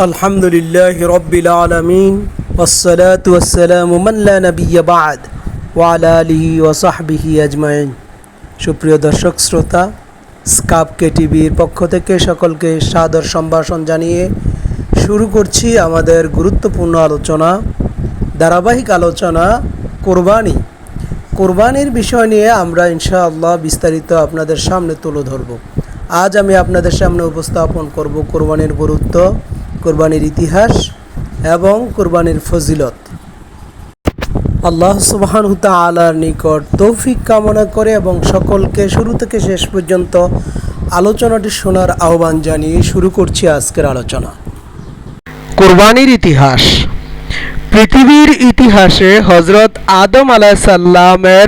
الحمد لله رب العالمين والصلاة والسلام من لا نبي بعد وعلى آله وصحبه أجمعين সুপ্রিয় দর্শক শ্রোতা স্কাপ কে টিভির পক্ষ থেকে সকলকে সাদর সম্ভাষণ জানিয়ে শুরু করছি আমাদের গুরুত্বপূর্ণ আলোচনা ধারাবাহিক আলোচনা কোরবানি কোরবানির বিষয় নিয়ে আমরা ইনশাআল্লাহ বিস্তারিত আপনাদের সামনে তুলে ধরব আজ আমি আপনাদের সামনে উপস্থাপন করব কোরবানির গুরুত্ব কোরবানির ইতিহাস এবং কোরবানির ফজিলত। আল্লাহ সুবহান তালার নিকট তৌফিক কামনা করে এবং সকলকে শুরু থেকে শেষ পর্যন্ত আলোচনাটি শোনার আহ্বান জানিয়ে শুরু করছি আজকের আলোচনা। কোরবানির ইতিহাস। পৃথিবীর ইতিহাসে হজরত আদম আলাহিসাল্লামের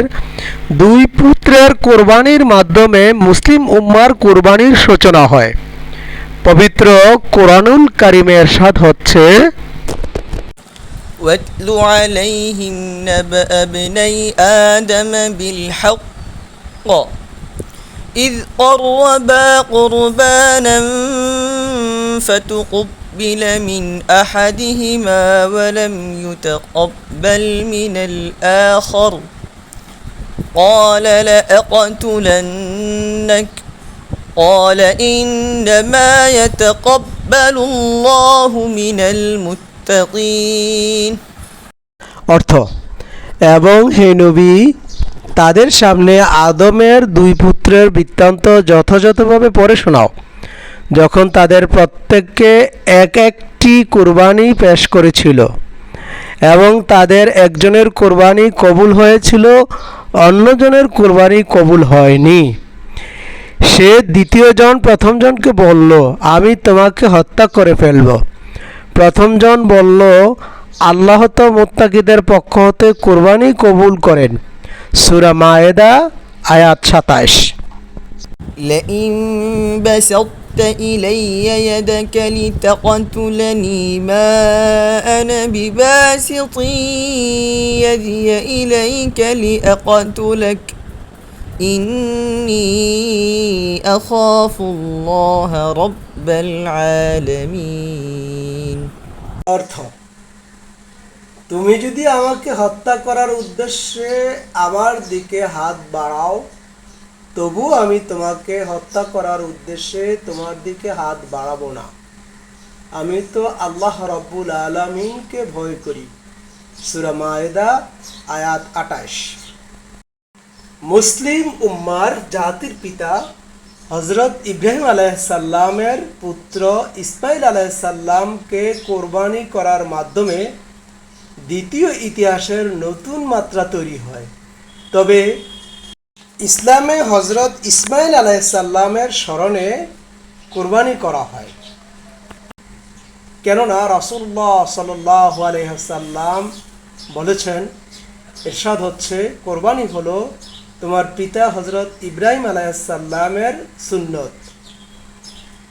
দুই পুত্রের কোরবানির মাধ্যমে মুসলিম উম্মার কোরবানির সূচনা হয়। পবিত্র কোরআনুল কারিমের সাথ হচ্ছে واتل عليهم نبأ ابني آدم بالحق إذ قربا قربانا فتقبل من أحدهما ولم يتقبل من الآخر قال لأقتلنك قال إنما يتقبل الله من المتقين অর্থ এবং হে নবী তাদের সামনে আদমের দুই পুত্রের বৃত্তান্ত যথাযথভাবে পড়ে শোনাও যখন তাদের প্রত্যেককে এক একটি কোরবানি পেশ করেছিল এবং তাদের একজনের কোরবানি কবুল হয়েছিল অন্যজনের কোরবানি কবুল হয়নি সে দ্বিতীয়জন প্রথমজনকে বলল আমি তোমাকে হত্যা করে ফেলব প্রথমজন বলল আল্লাহ তো মোত্তাকিদের পক্ষ হতে কোরবানি কবুল করেন সুরা মায়েদা আয়াত সাতাশ لئن بسطت إلي يدك لتقتلني ما أنا بباسط يدي إليك لأقتلك إني أخاف الله رب العالمين অর্থ তুমি যদি আমাকে হত্যা করার উদ্দেশ্যে আমার দিকে হাত বাড়াও তবু আমি তোমাকে হত্যা করার উদ্দেশ্যে তোমার দিকে হাত বাড়াবো না আমি তো আল্লাহ রব্বুল আলমিনকে ভয় করি সুরা মায়েদা আয়াত আটাইশ মুসলিম উম্মার জাতির পিতা হজরত ইব্রাহিম আলাইসাল্লামের পুত্র ইসমাইল আলাইসাল্লামকে কোরবানি করার মাধ্যমে দ্বিতীয় ইতিহাসের নতুন মাত্রা তৈরি হয়। তবে ইসলামে হজরত ইসমাইল আলাইসাল্লামের স্মরণে কোরবানি করা হয়। কেননা রসুল্লাহ সাল্লাহ আলহাসাল্লাম বলেছেন, এরশাদ হচ্ছে, কোরবানি হলো তোমার পিতা হজরত ইব্রাহিম আলাইসাল্লামের সুন্নত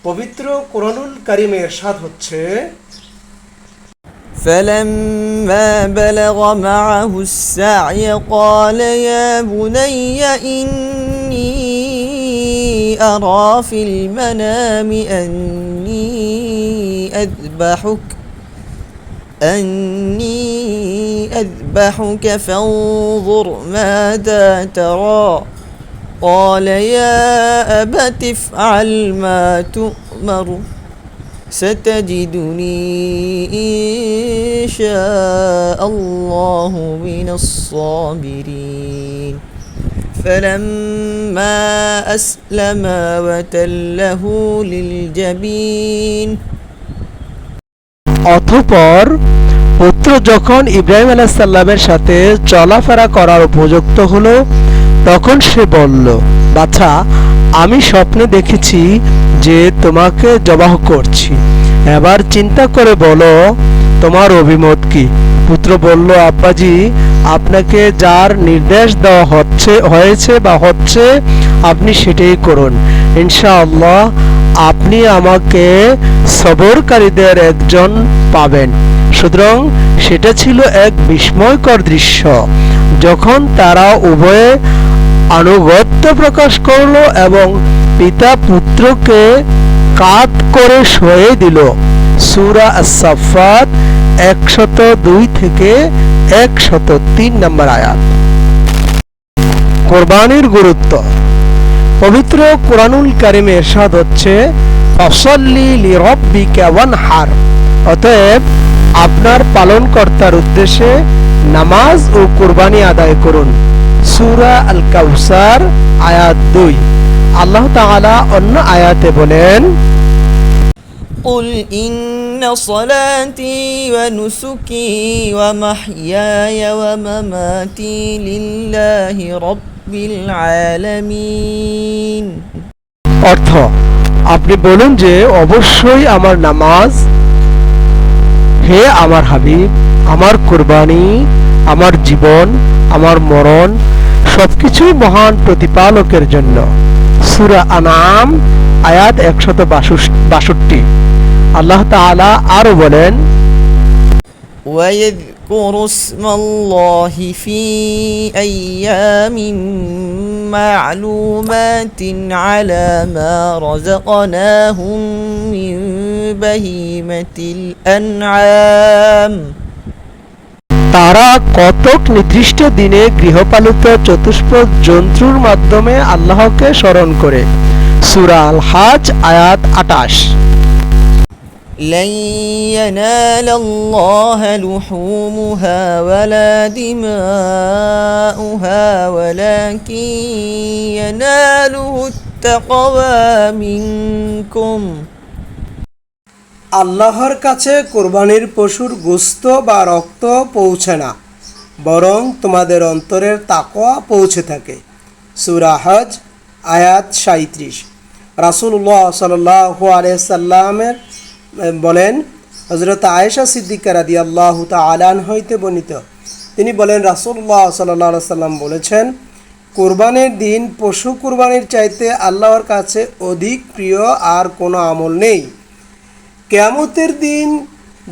পবিত্র কোরআনুল কারিমে এরশাদ হচ্ছে فلما بلغ معه السعي قال يا بني إني أرى في المنام أني أذبحك أني أذبحك فانظر ماذا ترى. قال يا أبت افعل ما تؤمر ستجدني إن شاء الله من الصابرين. فلما أسلما وتله للجبين অতঃপর পুত্র যখন ইব্রাহিম আলাহিসাল্লামের সাথে চলাফেরা করার উপযুক্ত হলো, তখন সে বলল, বাছা, আমি স্বপ্নে দেখেছি যে তোমাকে জবাহ করছি। এবার চিন্তা করে বলো, তোমার অভিমত কি? পুত্র বলল, আব্বাজি, আপনাকে যার নির্দেশ দেওয়া হচ্ছে, হয়েছে বা হচ্ছে, আপনি সেটাই করুন। ইনশাআল্লাহ আপনি আমাকে সবরকারীদের একজন পাবেন। সুতরাং সেটা ছিল এক বিস্ময়কর দৃশ্য। যখন তারা উভয়ে আনুগত্য প্রকাশ করল এবং পিতা পুত্রকে কাত করে সয়ে দিল। সুরা আসাফাত একশত দুই থেকে একশত তিন নম্বর আয়াত। কোরবানির গুরুত্ব। পবিত্র কোরআনুল কারিমে এরশাদ হচ্ছে ফসল্লি লি রব্বিকা ওয়ানহার অতএব আপনার পালনকর্তার উদ্দেশ্যে নামাজ ও কোরবানি আদায় করুন সূরা আল কাউসার আয়াত দুই আল্লাহ তাআলা অন্য আয়াতে বলেন قل إن صلاتي ونسكي ومحياي ومماتي لله رب অর্থ আপনি বলুন যে অবশ্যই আমার নামাজ হে আমার হাবিব আমার কোরবানি আমার জীবন আমার মরণ সবকিছুই মহান প্রতিপালকের জন্য। সুরা আনাম আয়াত একশত বাষট্টি। আল্লাহ তালা আরও বলেন ويذكر اسم الله في أيام معلومات على ما رزقناهم من بهيمة الأنعام তারা কতক নির্দিষ্ট দিনে গৃহপালিত চতুষ্পদ জন্তুর মাধ্যমে আল্লাহকে স্মরণ করে সূরা আল হাজ আয়াত আটাশ لن ينال الله لحومها ولا دماؤها ولكن يناله التقوى منكم আল্লাহর কাছে কোরবানির পশুর গোস্ত বা রক্ত পৌঁছে না বরং তোমাদের অন্তরের তাকোয়া পৌঁছে থাকে সুরা হজ আয়াত সাঁত্রিশ রাসুল্লাহ সাল্লাহ আলিয়াল্লামের বলেন হজরত আয়েশা সিদ্দিকা রাদি আল্লাহ আলান হইতে বর্ণিত। তিনি বলেন রাসুল্লাহ সাল্লাহ সাল্লাম বলেছেন, কোরবানির দিন পশু কোরবানির চাইতে আল্লাহর কাছে অধিক প্রিয় আর কোনো আমল নেই। কেয়ামতের দিন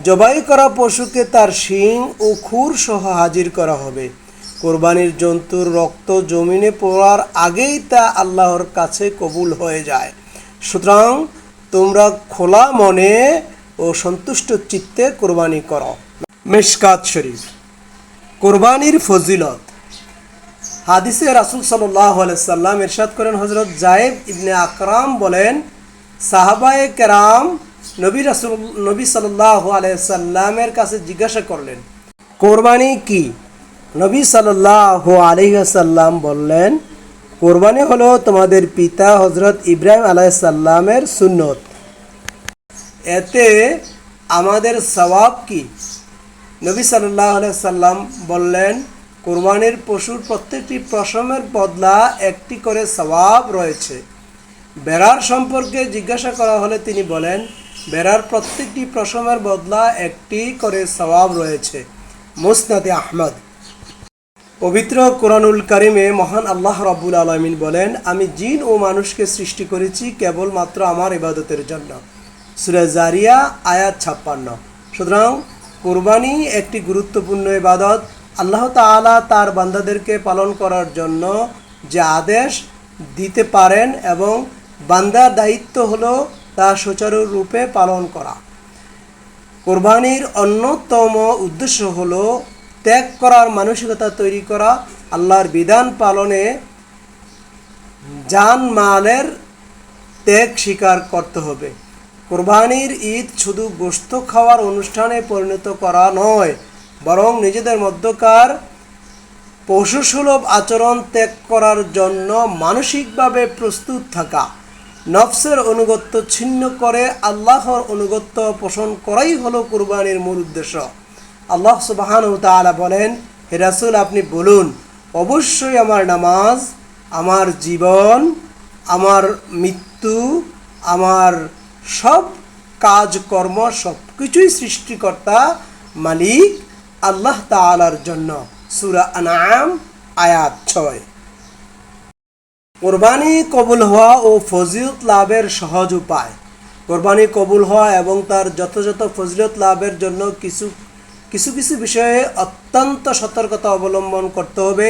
জবাই করা পশুকে তার শিং ও খুর সহ হাজির করা হবে। কোরবানির জন্তুর রক্ত জমিনে পড়ার আগেই তা আল্লাহর কাছে কবুল হয়ে যায়। সুতরাং তোমরা খোলা মনে ও সন্তুষ্ট চিত্তে কোরবানি করো। মেশকাত শরীফ। কোরবানির ফজিলত। হাদিসে রাসুল সাল্লাহ সাল্লাম এরশাদ করেন হজরত জায়েদ ইবনে আকরাম বলেন, সাহাবায়ে কেরাম নবী রাসুল, নবী সাল্লাহ আলাইসাল্লামের কাছে জিজ্ঞাসা করলেন, কোরবানি কি? নবী সাল্লাহ আলহিহাসাল্লাম বললেন কোরবানি হলো তোমাদের পিতা হজরত ইব্রাহিম আলাইসাল্লামের সুন্নত। এতে আমাদের সওয়াব কি? নবী সাল্লাহ সাল্লাম বললেন, কোরবানির পশুর প্রত্যেকটি প্রসমের বদলা একটি করে সওয়াব রয়েছে। বেড়ার সম্পর্কে জিজ্ঞাসা করা হলে তিনি বলেন, বেড়ার প্রত্যেকটি প্রসমের বদলা একটি করে সওয়াব রয়েছে। মুসনাদে আহমদ। পবিত্র কোরআনুল কারিমে মহান আল্লাহ রাব্বুল আলমিন বলেন, আমি জিন ও মানুষকে সৃষ্টি করেছি কেবলমাত্র আমার ইবাদতের জন্য। সুরে জারিয়া, আয়াত ছাপ্পান্ন। সুতরাং কোরবানি একটি গুরুত্বপূর্ণ ইবাদত। আল্লাহ তাআলা তার বান্দাদেরকে পালন করার জন্য যে আদেশ দিতে পারেন এবং বান্দার দায়িত্ব হলো তা সুচারুরূপে পালন করা। কোরবানির অন্যতম উদ্দেশ্য হলো ত্যাগ করার মানসিকতা তৈরি করা আল্লাহর বিধান পালনে জান মালের ত্যাগ স্বীকার করতে হবে। কোরবানির ঈদ শুধু গোস্ত খাওয়ার অনুষ্ঠানে পরিণত করা নয়, বরং নিজেদের মধ্যকার পশুসুলভ আচরণ ত্যাগ করার জন্য মানসিকভাবে প্রস্তুত থাকা, নফসের অনুগত্য ছিন্ন করে আল্লাহর অনুগত্য পোষণ করাই হলো কুরবানির মূল উদ্দেশ্য। আল্লাহ সুবাহান তাআলা বলেন, হে রাসুল, আপনি বলুন, অবশ্যই আমার নামাজ, আমার জীবন, আমার মৃত্যু, আমার সব কাজকর্ম সব কিছুই সৃষ্টিকর্তা মালিক আল্লাহ তাআলার জন্য। সুরা আনাম আয়াত ছয়। কোরবানি কবুল হওয়া ও ফজিলত লাভের সহজ উপায়। কোরবানি কবুল হওয়া এবং তার যথাযথ ফজিলত লাভের জন্য কিছু কিছু কিছু বিষয়ে অত্যন্ত সতর্কতা অবলম্বন করতে হবে,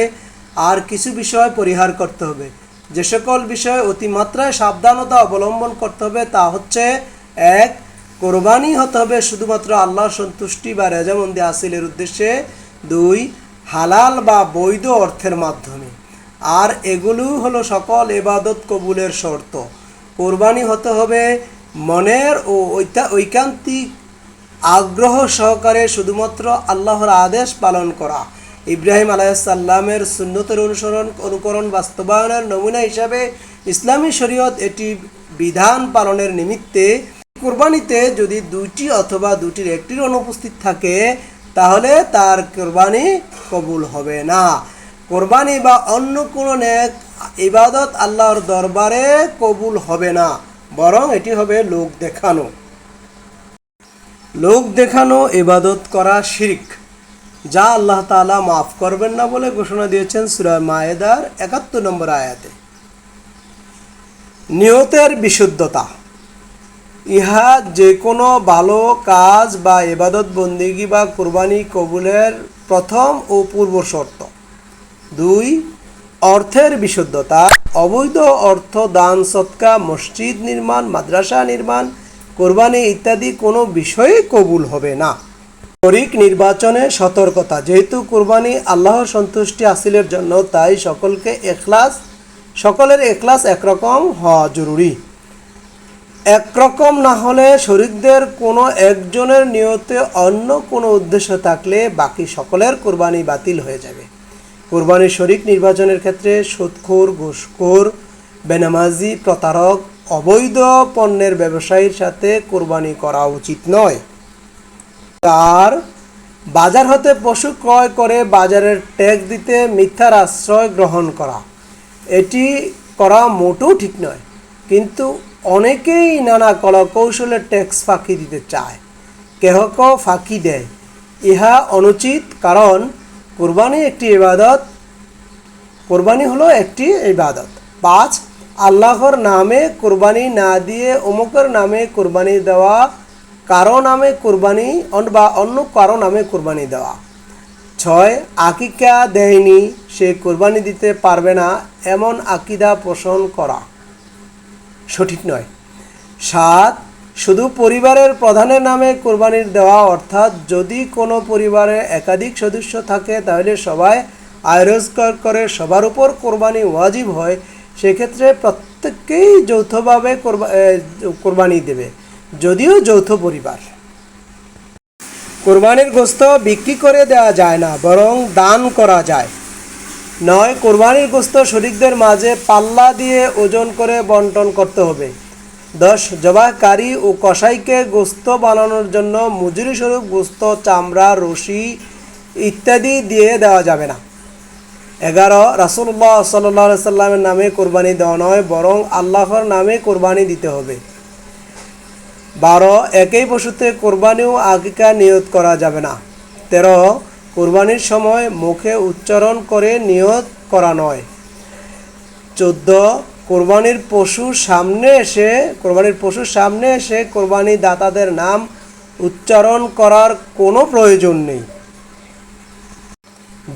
আর কিছু বিষয় পরিহার করতে হবে। যে সকল বিষয়ে অতিমাত্রায় সাবধানতা অবলম্বন করতে হবে তা হচ্ছে, এক, কোরবানি হতে হবে শুধুমাত্র আল্লাহ সন্তুষ্টি বা রেজামন্দি আসিলের উদ্দেশ্যে। দুই, হালাল বা বৈধ অর্থের মাধ্যমে। আর এগুলো হলো সকল এবাদত কবুলের শর্ত। কোরবানি হতে হবে মনের ও ঐকান্তিক আগ্রহ সহকারে শুধুমাত্র আল্লাহর আদেশ পালন করা। ইব্রাহিম আলাইসাল্লামের সুন্নতের অনুসরণ, অনুকরণ, বাস্তবায়নের নমুনা হিসাবে ইসলামী শরীয়ত এটি বিধান পালনের নিমিত্তে কোরবানিতে যদি দুইটি অথবা দুটির একটির অনুপস্থিত থাকে, তাহলে তার কোরবানি কবুল হবে না। কোরবানি বা অন্য কোনো নেক ইবাদত আল্লাহর দরবারে কবুল হবে না, বরং এটি হবে লোক দেখানো। লোক দেখানো, ইবাদত করা শিরিক, যা আল্লাহ তাআলা মাফ করবেন না বলে ঘোষণা দিয়েছেন সূরা মায়েদার একাত্তর নম্বর আয়াতে। নিয়তের বিশুদ্ধতা, ইহা যে কোনো ভালো কাজ বা এবাদত বন্দিগি বা কুরবানি কবুলের প্রথম ও পূর্ব শর্ত। দুই, অর্থের বিশুদ্ধতা, অবৈধ অর্থ দান, সৎকা, মসজিদ নির্মাণ, মাদ্রাসা নির্মাণ কোরবানি ইত্যাদি কোনো বিষয়ে কবুল হবে না। শরিক নির্বাচনে সতর্কতা। যেহেতু কোরবানি আল্লাহর সন্তুষ্টি হাসিলের জন্য, তাই সকলকে এখলাস, সকলের এখলাস একরকম হওয়া জরুরি। একরকম না হলে শরিকদের কোনো একজনের নিয়তে অন্য কোনো উদ্দেশ্য থাকলে বাকি সকলের কোরবানি বাতিল হয়ে যাবে। কোরবানির শরিক নির্বাচনের ক্ষেত্রে সুদখোর ঘুষখোর বেনামাজি, প্রতারক অবৈধ পণ্যের ব্যবসায়ীর সাথে কোরবানি করা উচিত নয়। তার বাজার হতে পশু ক্রয় করে বাজারের ট্যাক্স দিতে মিথ্যার আশ্রয় গ্রহণ করা। এটি করা মোটেও ঠিক নয়, কিন্তু অনেকেই নানা কলা কৌশলে ট্যাক্স ফাঁকি দিতে চায়। কেহ কেউ ফাঁকি দেয়। ইহা অনুচিত, কারণ কোরবানি একটি ইবাদত। কোরবানি হলো একটি ইবাদত। পাঁচ আল্লাহর নামে কোরবানি না দিয়ে অমুকের নামে কোরবানি দেওয়া, কারও নামে কোরবানি বা অন্য কারও নামে কোরবানি দেওয়া। ছয়, আকিকা দেয়নি, সে কোরবানি দিতে পারবে না, এমন আকিদা পোষণ করা। সঠিক নয়। সাত, শুধু পরিবারের প্রধানের নামে কোরবানির দেওয়া, অর্থাৎ যদি কোনো পরিবারে একাধিক সদস্য থাকে, তাহলে সবাই আয় করে, সবার উপর কোরবানি ওয়াজিব হয় সেক্ষেত্রে প্রত্যেককেই যৌথভাবে কোরবানি দেবে, যদিও যৌথ পরিবার। কোরবানির গোস্ত বিক্রি করে দেওয়া যায় না, বরং দান করা যায়। নয়, কোরবানির গোস্ত শরিকদের মাঝে পাল্লা দিয়ে ওজন করে বন্টন করতে হবে। দশ, জবাহকারী ও কসাইকে গোস্ত বানানোর জন্য মজুরি স্বরূপ গোস্ত, চামড়া, রশি ইত্যাদি দিয়ে দেওয়া যাবে না। এগারো রাসুল্লাহ সাল্লাহ সাল্লামের নামে কোরবানি দেওয়া নয়, বরং আল্লাহর নামে কোরবানি দিতে হবে। বারো, একই পশুতে কোরবানিও আকিকা নিয়ত করা যাবে না। তেরো, কোরবানির সময় মুখে উচ্চারণ করে নিয়ত করা নয়। চোদ্দ, কোরবানির পশু সামনে এসে, কোরবানির পশুর সামনে এসে কোরবানি দাতাদের নাম উচ্চারণ করার কোনো প্রয়োজন নেই।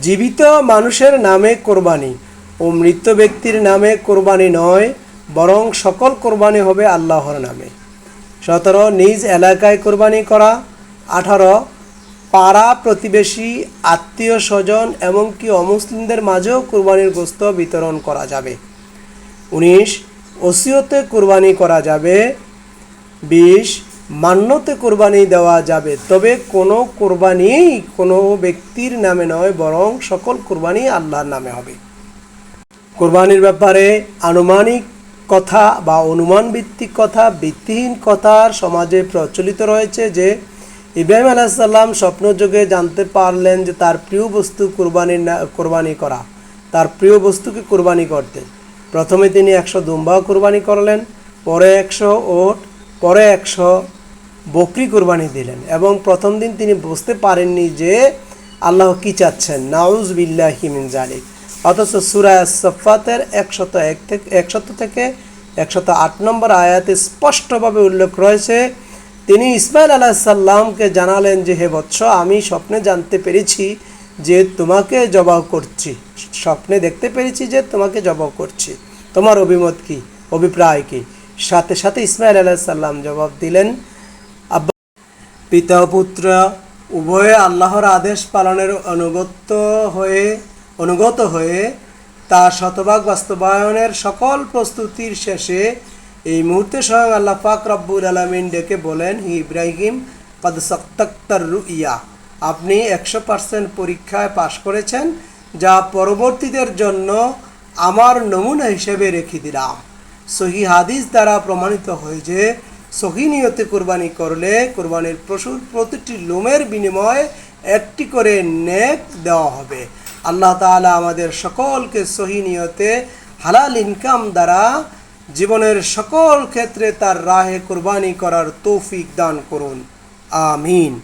জীবিত মানুষের নামে কোরবানি ও মৃত ব্যক্তির নামে কোরবানি নয়, বরং সকল কোরবানি হবে আল্লাহর নামে। সতেরো, নিজ এলাকায় কোরবানি করা। আঠারো, পাড়া প্রতিবেশী, আত্মীয় স্বজন এমনকি অমুসলিমদের মাঝেও কোরবানির গোস্ত বিতরণ করা যাবে। উনিশ, ওসিয়তে কোরবানি করা যাবে। বিশ মান্যতে কোরবানি দেওয়া যাবে। তবে কোনো কোরবানি কোনো ব্যক্তির নামে নয়, বরং সকল কোরবানি আল্লাহর নামে হবে। কোরবানির ব্যাপারে আনুমানিক কথা বা অনুমান ভিত্তিক কথা, ভিত্তিহীন কথার সমাজে প্রচলিত রয়েছে যে, ইব্রাহিম আলাহিসাল্লাম স্বপ্নযোগে জানতে পারলেন যে তার প্রিয় বস্তু কোরবানির না, কোরবানি করা। তার প্রিয় বস্তুকে কোরবানি করতে। প্রথমে তিনি একশো দুম্বা কোরবানি করলেন, পরে একশো ওট, পরে একশো বকরি কোরবানি দিলেন এবং প্রথম দিন তিনি বুঝতে পারেননি যে আল্লাহ কি চাচ্ছেন। নাউজ বিল্লাহি মিন জালিক অথচ সুরায় সফাতের একশত এক থেকে একশত থেকে একশত আট নম্বর আয়াতে স্পষ্টভাবে উল্লেখ রয়েছে, তিনি ইসমাইল আলাহ সাল্লামকে জানালেন যে, হে বৎস, আমি স্বপ্নে জানতে পেরেছি যে তোমাকে জবাব করছি। স্বপ্নে দেখতে পেরেছি যে তোমাকে জবাব করছি। তোমার অভিমত কি? অভিপ্রায় কি? সাথে সাথে ইসমাইল আলাহ সাল্লাম জবাব দিলেন পিতা পুত্র উভয়ে আল্লাহর আদেশ পালনের অনুগত হয়ে অনুগত হয়ে তা শতভাগ বাস্তবায়নের সকল প্রস্তুতির শেষে এই মুহূর্তে স্বয়ং আল্লাহ পাক রব্বুল আলমিন ডেকে বলেন, হি ইব্রাহিম, কাদ সক্তাক্তার রুইয়া, আপনি একশো পার্সেন্ট পরীক্ষায় পাশ করেছেন, যা পরবর্তীদের জন্য আমার নমুনা হিসেবে রেখে দিলাম। সহি হাদিস দ্বারা প্রমাণিত হয় যে সহি নিয়তে কোরবানি করলে কোরবানির পশুর প্রতিটি লোমের বিনিময়ে একটি করে নেক দেওয়া হবে। আল্লাহ তালা আমাদের সকলকে সহি নিয়তে হালাল ইনকাম দ্বারা জীবনের সকল ক্ষেত্রে তার রাহে কোরবানি করার তৌফিক দান করুন। আমিন।